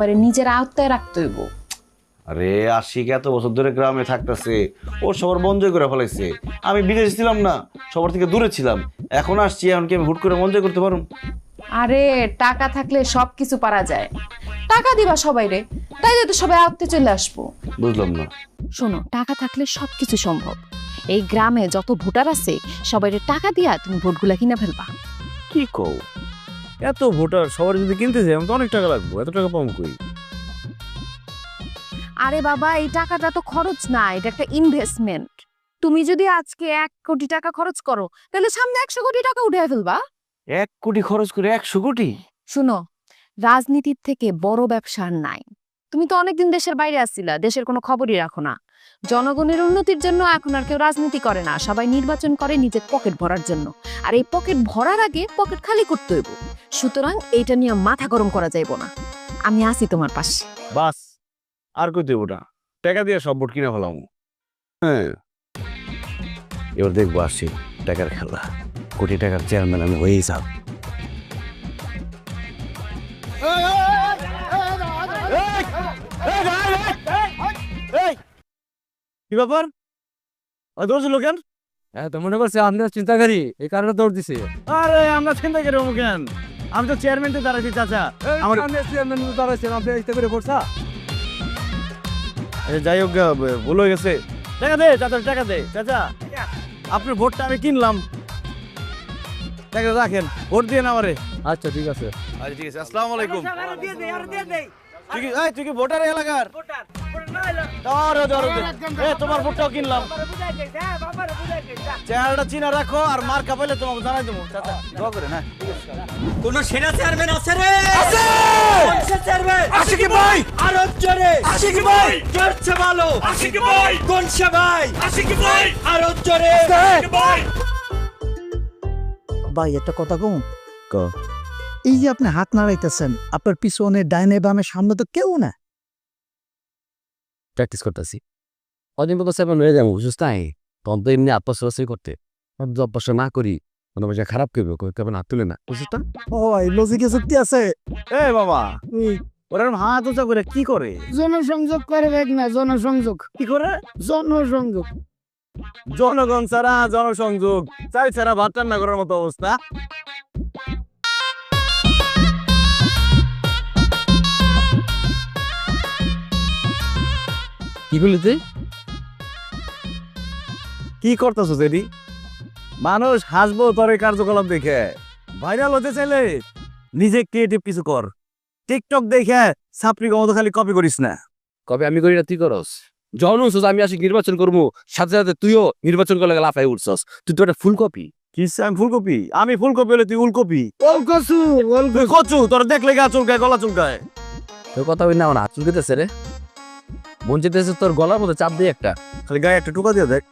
পরে নিজের আওতায় রাখতে হইব। আরে আশিক এত বছর ধরে গ্রামে থাকতেছে ও সবার মন জয় করে ফেলাইছে। আমি বিদেশে ছিলাম না সবার থেকে দূরে ছিলাম। এখন আসছি এখন কি আমি হুট করে মন জয় করতে পারুম? আরে টাকা থাকলে সব কিছু পারা যায়। টাকা দিবা সবাই রে তাইলে তো সবাই আত্মে চলে আসব। বুঝলাম না। শোনো টাকা থাকলে সবকিছু সম্ভব। এই গ্রামে যত ভোটার আছে সবাই টাকা দিয়া তুমি ভোটগুলা কিনা ফেলবা। কি কও? এত ভোটার সবার যদি কিনতে যাই আমি তো অনেক টাকা লাগবো এত টাকা পাবো কই? আরে বাবা এই টাকাটা তো খরচ না এটা একটা ইনভেস্টমেন্ট তুমি যদি আজকে এক কোটি টাকা খরচ করো তাহলে সামনে একশো কোটি টাকা উঠে ফেলবা। এক কোটি খরচ করে একশো কোটি? শুনো রাজনীতির থেকে বড় ব্যবসা আর নাই। তুমি তো অনেকদিন দেশের বাইরে আসছিলা দেশের কোনো খবরই রাখো না। জনগণের উন্নতির জন্য এখন আর কেউ রাজনীতি করে না। সবাই নির্বাচন করে নিজের পকেট ভরার জন্য। আর এই পকেট ভরার আগে পকেট খালি করতে হইব। সুতরাং এইটা নিয়ে মাথা গরম করা যাইব না। আমি আছি তোমার পাশে। বাস, আর কই দেবো না। টাকা দিয়ে সব ভোট কিনে ফেলাম। হ্যাঁ। এবার দেখব আসি টাকার খেলা। কোটি টাকার চেয়ারম্যান আমি হয়েই যাব। কি ব্যাপার? দৌড় ছিল কেন? হ্যাঁ তো মনে করছে আমরা চিন্তাকারী এই কারণে দৌড় দিছে। আরে আমরা চিন্তা করি কেন? আমি তো চেয়ারম্যান তো দাঁড়াচ্ছি চাচা। আমার করে পড়ছা। যাই হোক ভুল হয়ে গেছে। টাকা দে চাচা টাকা দে চাচা। আপনার ভোটটা আমি কিনলাম। টাকা রাখেন ভোট দিয়ে না আমারে। আচ্ছা ঠিক আছে। আচ্ছা ঠিক আছে আসসালামু আলাইকুম। তুই কি এই, তুই কি ভোটার এলাকার? তোমার ভোটটাও কিনলাম। চেহারাটা চিনা রাখো আর মার কাপাইলে তোমাকে জানাই দেবো। চাচা দোয়া করে না? কোন সেনা চেয়ারম্যান আছে রে? আছে! চেয়ারম্যান? আছে কি ভাই? আরও জোরে। আছে কি ভাই? জোরছে ভালো আছে কি ভাই? কোন সে ভাই আছে কি ভাই? আরও জোরে। আছে কি ভাই? ভাই একটা কথা কম? ক। এই যে আপনি হাত নাড়াইতেছেন আপনার পিছনে ডাইনে বামে সামনে তো কেউ না। প্র্যাকটিস করতেছি। অদিন মতো সেভেন হয়ে যাব বুঝছিস তাই? তখন তো এমনি আত্মসরাসরি করতে। অভ্যাস না করি বসে খারাপ করবে কেমন হাত তুলে না তো? ও লজিকে যুক্তি আছে। এ বাবা ওরা হাত উঁচা করে কি করে? জনসংযোগ করে দেখ না জনসংযোগ। কি করে? জনসংযোগ। জনগণ ছাড়া জনসংযোগ। চাই ছাড়া ভাত রান্না করার মতো অবস্থা। কি করলি তুই? কি করতেছো জেডি মানুষ হাসবো তোর এই কার্যকলাপ দেখে। ভাইরাল হতে চাইলে নিজে ক্রিয়েটিভ কিছু কর। টিকটক দেখে সাপড়ি মতো খালি কপি করিস না। কবে আমি করি না তুই করস। যখন উঠছস আমি আসি নির্বাচন করব সাথে সাথে তুইও নির্বাচন করলে লাফাই উঠছস। তুই তো একটা ফুল কপি কি আমি ফুলকপি আমি ফুলকপি হলে তুই উলকপি কচু তোর দেখলে গা চুলকায় গলা চুলকায়। তোর কথা বলি না আমার হাত চুলকেতেছে রে। যেতেছে তোর গলার মধ্যে চাপ দিয়ে একটা। খালি গায়ে একটা টুকা দিয়ে দেখ।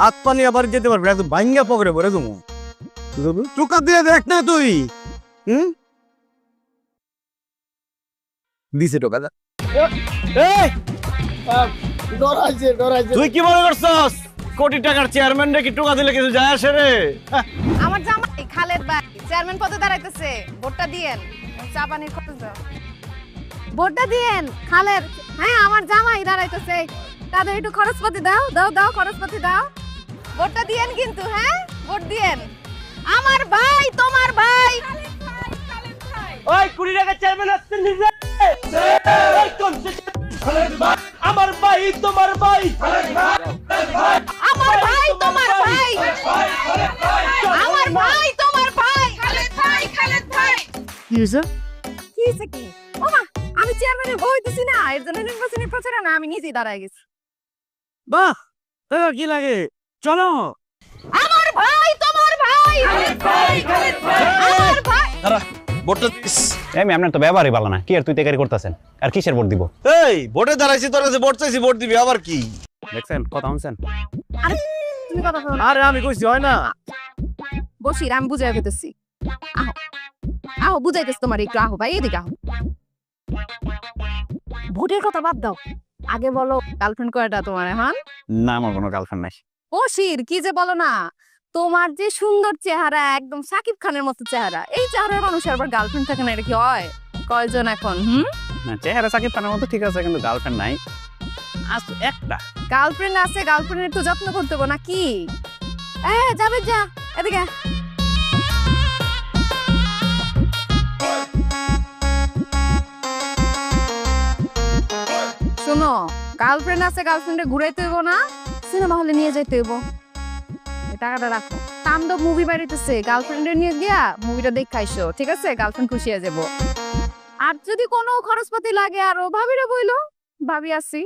হাত পানি আবার যেতে পারবি একদম ভাঙ্গা পকড়ে পড়ে তুমি টুকা দিয়ে দেখ না তুই। হুম? দিছে টোকা ডরাইছে তুই কি মনে করছস? কোটি টাকার চেয়ারম্যান রে কি টুকা দিলে কিছু যায় আসে রে? আমার জামাই খালেদ ভাই চেয়ারম্যান পদে দাঁড়াইতেছে ভোটটা দিয়েন। চা পানির খরচ দাও। ভোটটা দিয়েন খালের হ্যাঁ আমার জামাই দাঁড়াইতেছে। তাদের একটু খরচপাতি দাও দাও দাও খরচপাতি দাও। ভোটটা দিয়েন কিন্তু হ্যাঁ? ভোট দিয়েন। আমার ভাই তোমার ভাই। ওই কুড়ি টাকা চেয়ারম্যান আসছে নিজে? আমার ভাই তোমার ভাই। আমার ভাই তোমার ভাই। আমার ভাই তোমার ভাই। খালেদ ভাই খালেদ ভাই। কি হয়েছে? কি হইছে কি? চেয়ারম্যানের ভয় দিছি না এর জন্য নির্বাচনী প্রচারে না আমি নিজেই দাঁড়ায় গেছি। বাহ তোর কি লাগে? চলো। আমার ভাই তোমার ভাই! আমার ভাই! ভোটটা এমি আপনার তো ব্যবহারই ভালো না। কি আর তুই তেকারি করতেছেন? আর কিসের ভোট দিব? এই ভোটে দাঁড়াইছি তোর কাছে ভোট চাইছি ভোট দিবি আবার কি? দেখছেন কথা শুনছেন? তুমি কথা শোনো আরে আমি কইছি হয় না। বসির আমি বুঝাই ফেতেছি আহো আহো বুঝাইতেছি তোমার একটু আহো ভাই এদিকে আহো। ভোটের কথা বাদ দাও। আগে বলো গার্লফ্রেন্ড কয়টা তোমার এখন? না আমার কোনো গার্লফ্রেন্ড নাই। বসির কি যে বলো না। তোমার যে সুন্দর চেহারা একদম সাকিব খানের মতো চেহারা। এই চেহারার মানুষের আবার গার্লফ্রেন্ড থাকে না এটা কি হয়? কয়জন এখন হুম? না চেহারা সাকিব খানের মতো ঠিক আছে কিন্তু গার্লফ্রেন্ড নাই। আজ একটা। গার্লফ্রেন্ড আছে গার্লফ্রেন্ডের তো যত্ন করতে হবে না কি এ যাবে যা এদিকে শোনো গার্লফ্রেন্ড আছে গার্লফ্রেন্ডে ঘুরাইতে হইব না সিনেমা হলে নিয়ে যাইতে হইব। টাকাটা রাখো। তাণ্ডব মুভি বাড়িতেছে গার্লফ্রেন্ডে নিয়ে গিয়া মুভিটা দেখে আইসো ঠিক আছে? গার্লফ্রেন্ড খুশি হয়ে যাব আর যদি কোনো খরচপাতি লাগে আরও ভাবিরে বইলো ভাবি আসি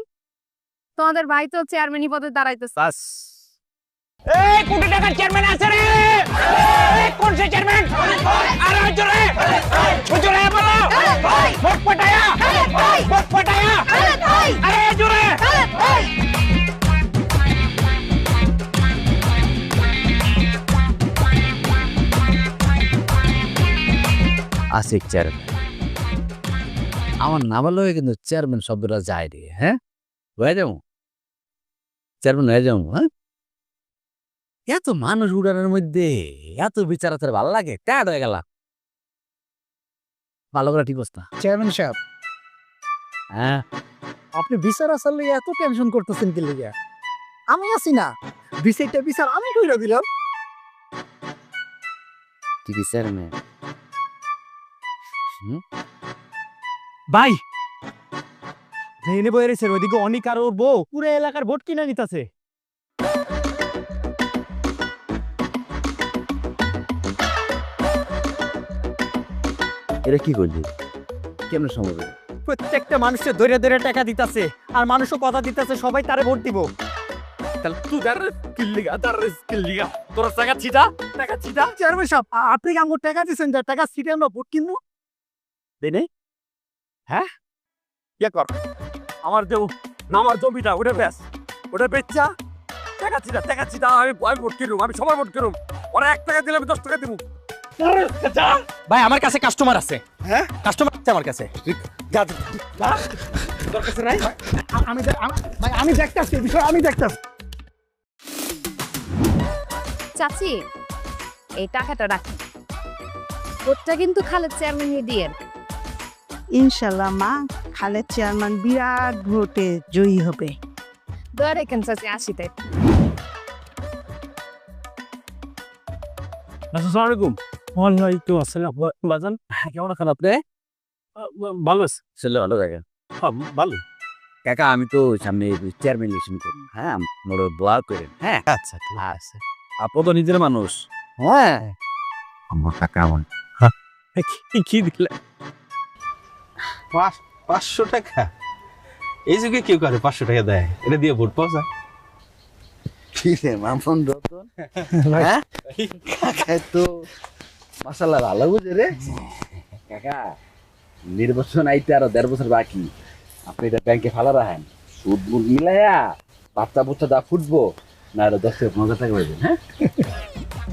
তোমাদের ভাই তো চেয়ারম্যানই পদে দাঁড়াইতেছে। বাস। এই কোটি টাকার চেয়ারম্যান আছে রে! এই কোন সে চেয়ারম্যান আরে জোরে! জোরে বলো! ভোট পটায়া আশিক চেয়ারম্যান আমার নাম লয়ে কিন্তু চেয়ারম্যান শব্দটা যায় রে হ্যাঁ? হয়ে যাব? চেয়ারম্যান হয়ে যাব হ্যাঁ? এত মানুষ উড়ানোর মধ্যে এত বিচার আছে ভালো লাগে? ট্যাড হয়ে গেলাম। ভালো করে ঠিক অবস্থা চেয়ারম্যান সাহেব। হ্যাঁ? আপনি বিচার আসলে এত টেনশন করতেছেন কি লিগে? আমি আছি না। বিচারটা বিচার আমি কইরা দিলাম। ঠিক চেয়ারম্যান ভাই এনে বয়ে রেছে ওইদিকে অনেক আর ওর বউ। পুরো এলাকার ভোট কিনে নিতেছে। এটা কি করলি? কেমন সম্ভব? প্রত্যেকটা মানুষের ধরে ধরে টাকা দিতেছে আর মানুষও কথা দিতেছে সবাই তারে ভোট দিব। তাহলে তুই তার কিল্লিগা তার কিল্লিগা তোর টাকা ছিটা টাকা ছিটা। চেয়ারম্যান সাহেব আপনি কি আমার টাকা দিচ্ছেন যে টাকা সিটে আমরা ভোট কিনবো? দেনে? হ্যাঁ? ইয়ে কর। আমার যে আমার জমিটা ওটা বেশ। ওটা বেচা। টাকা ছিটা টাকা ছিটা আমি আমি ভোট কিনুম আমি সবার ভোট কিনুম। ওরা এক টাকা দিলে আমি দশ টাকা দিব ভাই আমার কাছে কাস্টমার আছে। হ্যাঁ? কাস্টমার আছে আমার কাছে। যা যা তোর কাছে নাই? আমি ভাই আমি দেখতাছি বিষয় আমি দেখতাছি। চাচি এই টাকাটা রাখি। ভোটটা কিন্তু খালেদ চেয়ারম্যান দিয়ে ইনশাল্লাহ মা খালেদ চেয়ারম্যান বিরাট ভোটে জয়ী হবে। দয়া রেখেন চাচি আসিতে আসসালামু আলাইকুম। ওয়ালাইকুম আসসালাম। বাজান? কেমন আছেন আপনি? ভালো আছে। ছেলে ভালো জায়গা ভালো। কাকা আমি তো সামনে চেয়ারম্যান ইলেকশন করি হ্যাঁ মোর দোয়া করেন। হ্যাঁ আচ্ছা আছে। আপনি তো নিজের মানুষ। হ্যাঁ। আমার কাকা আমার কি কি দিলে পাঁচশো টাকা? এই যুগে কেউ করে পাঁচশো টাকা দেয়? এটা দিয়ে ভোট পাওয়া যায়। কি রে মামন রতন? হ্যাঁ? কাকা তো মাসাল্লাহ ভালো বুঝে রে। কাকা নির্বাচন আইতে আরও দেড় বছর বাকি। আপনি এটা ব্যাংকে ফালা রাখেন। সুদ মুদ মিলাইয়া বাচ্চা বুচ্চা দা ফুটবো না আরও দশ থেকে পনেরো টাকা হ্যাঁ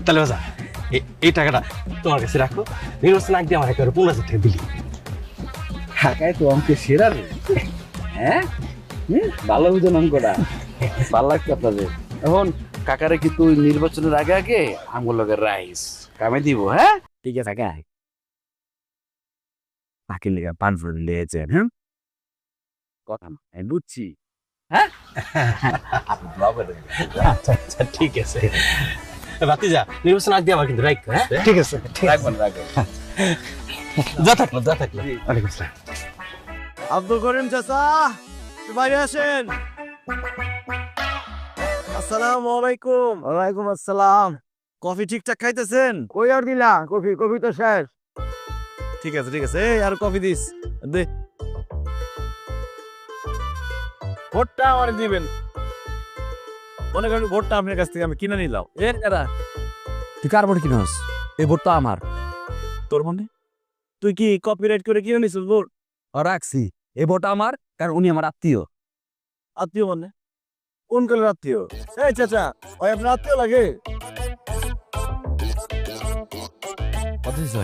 তাহলে বাজা এই টাকাটা তোমার কাছে রাখো। নির্বাচন আগে দিয়ে আমার একেবারে পনেরো হাজার টাকা দিলি। কাকায় তো অঙ্কে সেরা রে। হ্যাঁ? হুম, ভালো বুঝেন অঙ্কটা। ভালো লাগছে আপনাদের। এখন কাকারে কিন্তু ওই নির্বাচনের আগে আগে আমগুলোকে রাইস কামে দিব হ্যাঁ? ঠিক আছে কাকা। পাখি লেগে পান ফুল লিয়েছেন হ্যাঁ? কথা বুঝছি। হ্যাঁ। আচ্ছা আচ্ছা ঠিক আছে। যা নির্বাচন আগে দিয়ে আমার কিন্তু রাইখ হ্যাঁ? ঠিক আছে। রাখবেন রাখবেন। যা থাকল যা থাকল ওয়ালাইকুম আসসালাম। আব্দুল করিম চাচা বাইরে আসেন। আসসালামু আলাইকুম। ওয়ালাইকুম আসসালাম। কফি ঠিকঠাক খাইতেছেন? কই আর দিলা কফি কফি তো শেষ। ঠিক আছে ঠিক আছে। এই আর কফি দিস। দে। ভোটটা আমার দিবেন। মনে করেন ভোটটা আপনার কাছ থেকে আমি কিনে নিলাম। এ এরা তুই কার ভোট কিনস? এই ভোটটা আমার। তোর মনে? তুই কি কপিরাইট করে কিনে নিছিস ভোট? রাখছি। এই ভোট আমার কারণ উনি আমার আত্মীয়। আত্মীয় মানে? কোন কালের আত্মীয়? এই চাচা ওই আপনার আত্মীয় লাগে? কত দিছে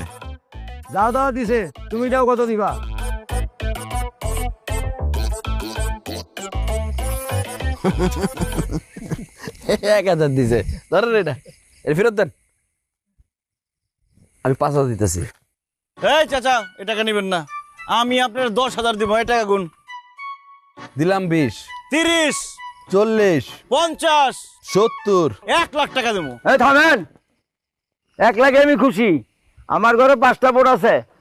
দিছে তুমি দাও কত দিবা? এক হাজার দিছে। ধরেন এটা। এটা ফেরত দেন। আমি পাঁচ হাজার দিতেছি। এই চাচা এটাকে নেবেন না। আমি আপনার দশ হাজার দিব এই টাকা গুণ। দিলাম বিশ। তিরিশ। চল্লিশ। পঞ্চাশ। সত্তর। এক লাখ টাকা দেবো। থামেন। এক লাখে আমি খুশি। আমার ঘরে পাঁচটা বোর্ড আছে।